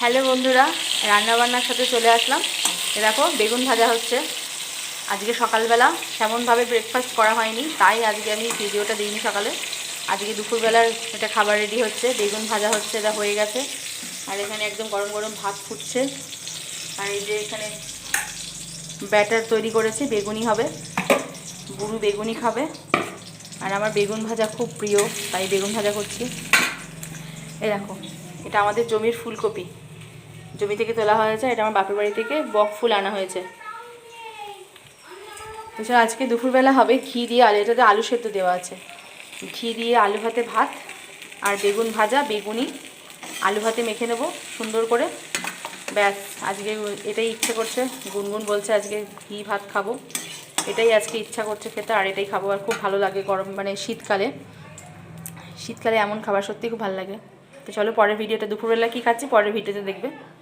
Hello বন্ধুরা, রান্নাবান্নার সাথে চলে আসলাম। এ দেখো, বেগুন ভাজা হচ্ছে। আজকে সকালবেলা সেমনভাবে ব্রেকফাস্ট করা হয়নি, তাই আজকে আমি ভিডিওটা দিইনি সকালে। আজকে দুপুরবেলার এটা খাবার রেডি হচ্ছে, বেগুন ভাজা হচ্ছে, এটা হয়ে গেছে। আর এখানে একদম গরম গরম ভাত ফুটছে। আর এই যে এখানে ব্যাটার তৈরি করেছি বেগুনি হবে। বুড়ু বেগুনি খাবে। আর আমার বেগুন ভাজা খুব প্রিয়, তাই বেগুন ভাজা করছি। এই দেখো, এটা আমাদের জমির ফুলকপি। জমি থেকে তোলা হয়েছে, এটা আমার বাপের বাড়ি থেকে বক ফুল আনা হয়েছে। এছাড়া আজকে দুপুরবেলা হবে ঘি দিয়ে আলু, এটাতে আলু সেদ্ধ দেওয়া আছে। ঘি দিয়ে আলু ভাতে ভাত আর বেগুন ভাজা, বেগুনি, আলু ভাতে মেখে নেব সুন্দর করে। ব্যাস, আজকে এটাই ইচ্ছে করছে। গুনগুন বলছে আজকে ঘি ভাত খাব। এটাই আজকে ইচ্ছা করছে খেতে, আর এটাই খাব। আর খুব ভালো লাগে গরম মানে শীতকালে। শীতকালে এমন খাবার সত্যি খুব ভালো লাগে। তো চলো পরের ভিডিওটা দুপুরবেলা কী খাচ্ছি পরের ভিডিওতে দেখবে।